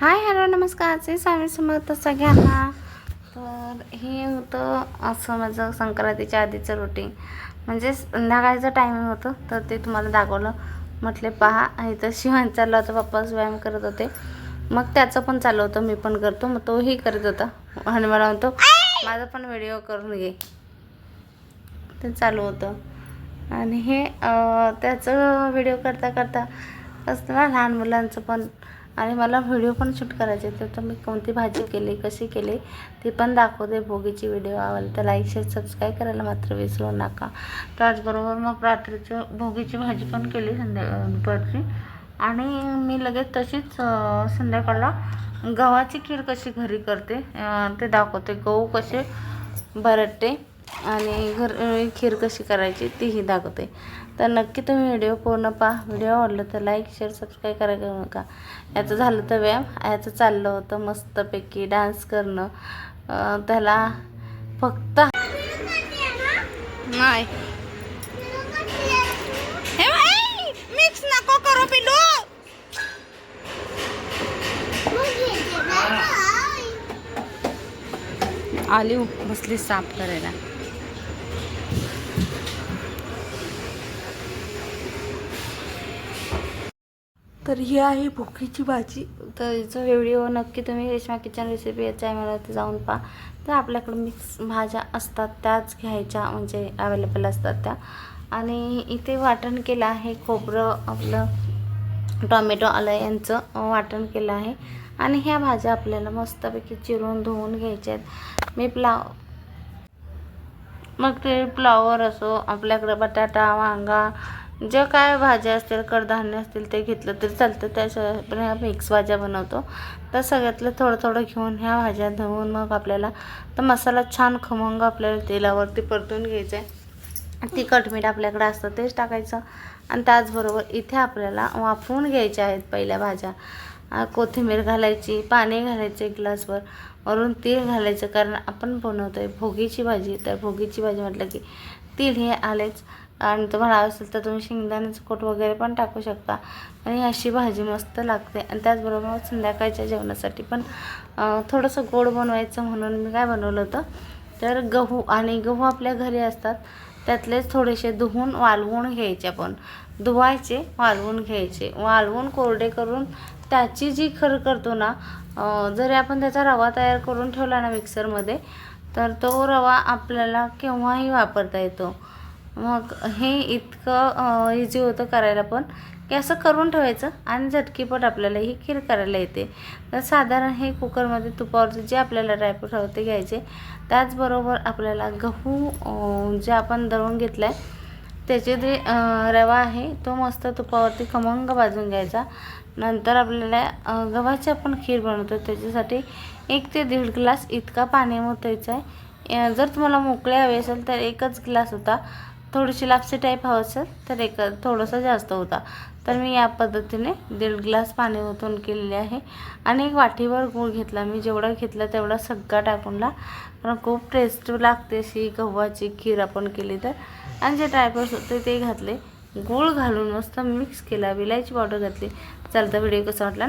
Hi hello नमस्कार. असे स्वामी समर्थ सगळ्यांना. तर हे होतं असं माझं संक्रांतीच्या आधीचं रुटीन म्हणजे संध्याकाळचं टायमिंग होतं तर ते तुम्हाला दाखवलं. म्हटले पहा इथं शिवण चाललं होतं पप्पाच व्यायाम करत होते. मग त्याचं पण चालू होतं मी पण करतो. मग तोही करत होता. आणि मला म्हणतो माझा पण व्हिडिओ करून घे. ते चालू होतं. आणि हे त्याचं व्हिडिओ करता करता असतं ना लहान मुलांचं पण. आणि मला व्हिडिओ पण शूट करायचे तर मी कोणती भाजी केली कशी केली ती पण दाखवते भोगीची व्हिडिओ आवडली तर लाईक शेअर सबस्क्राईब करायला मात्र विसरू नका. त्याचबरोबर मग रात्रीचं भोगीची भाजी पण केली संध्या दुपारची. आणि मी लगेच तशीच संध्याकाळला गव्हाची खीर कशी घरी करते ते दाखवते. गहू कसे भरटते आणि घर खीर कशी करायची तीही दाखवते. तर नक्की तुम्ही व्हिडिओ पूर्ण पहा. व्हिडिओ आवडला तर लाईक शेअर सबस्क्राईब करायचं करू नका. याचं झालं तर व्यायाम याचं चाललं होतं मस्तपैकी डान्स करणं. त्याला फक्त नाही. मिक्स नको करू पिलू आली बसली साफ करायला. तर ही आहे भुकीची भाजी. तर हिचा व्हिडिओ नक्की तुम्ही रेशमा किचन रेसिपी या चॅनलवरती जाऊन पहा. तर आपल्याकडे मिक्स भाज्या असतात त्याच घ्यायच्या म्हणजे अवेलेबल असतात त्या. आणि इथे वाटण केलं आहे खोबरं आपलं टॉमॅटो आलं यांचं वाटण केलं आहे. आणि ह्या भाज्या आपल्याला मस्तपैकी चिरून धुवून घ्यायच्या आहेत. मी प्लाव मग ते फ्लावर असो आपल्याकडे बटाटा वांगा जे काय भाज्या असतील कडधान्य असतील ते घेतलं तरी चालतं. त्याशिवाय पण ह्या मिक्स भाज्या बनवतो. तर सगळ्यातलं थोडं थोडं घेऊन ह्या भाज्या धुवून मग आपल्याला तर मसाला छान खमंग आपल्याला तेलावरती परतून घ्यायचा आहे तिखट मीठ आपल्याकडे असतं तेच टाकायचं. आणि त्याचबरोबर इथे आपल्याला वाफवून घ्यायच्या आहेत पहिल्या भाज्या. कोथिंबीर घालायची पाणी घालायचे ग्लासवर वरून तीळ घालायचं कारण आपण बनवतो आहे भोगीची भाजी तर भोगीची भाजी म्हटलं की तीळ हे आलेच. आणि तुम्हाला असेल तर तुम्ही शेंगदाण्याचं कोट वगैरे पण टाकू शकता. आणि अशी भाजी मस्त लागते. आणि त्याचबरोबर संध्याकाळच्या जेवणासाठी पण थोडंसं गोड बनवायचं म्हणून मी काय बनवलं होतं तर गहू. आणि गहू आपल्या घरी असतात. त्यातलेच थोडेसे धुवून वाळवून घ्यायचे आपण. धुवायचे वाळवून घ्यायचे. वाळवून कोरडे करून त्याची जी खर करतो ना जरी आपण त्याचा रवा तयार करून ठेवला ना मिक्सरमध्ये तर तो रवा आपल्याला केव्हाही वापरता येतो. मग हे इतकं इझी होतं करायला पण की असं करून ठेवायचं आणि झटकीपट आपल्याला ही खीर करायला येते. तर साधारण हे कुकरमध्ये तुपावरती जे आपल्याला ड्रायफ्रूट हवं ते घ्यायचे. त्याचबरोबर आपल्याला गहू जे आपण दळून घेतला आहे त्याचे जे रवा आहे तो मस्त तुपावरती खमंग भाजून घ्यायचा. नंतर आपल्याला गव्हाची आपण खीर बनवतो त्याच्यासाठी एक ते दीड ग्लास इतका पाणी ओतायचं आहे. जर तुम्हाला मोकळे हवे असेल तर एकच ग्लास होता. थोडीशी लापसी टाईप हवं असेल तर एक थोडंसं जास्त होता. तर मी या पद्धतीने दीड ग्लास पाणी ओतून केलेले आहे. आणि एक वाटीवर गूळ घेतला. मी जेवढा घेतला तेवढा सगळा टाकूनला कारण खूप टेस्ट लागते अशी गव्हाची खीर आपण केली तर. आणि जे ड्रायफ्रुट्स होते ते घातले. गूळ घालून मस्त मिक्स केला. विलायची पावडर घातली. चालता व्हिडिओ कसा वाटला?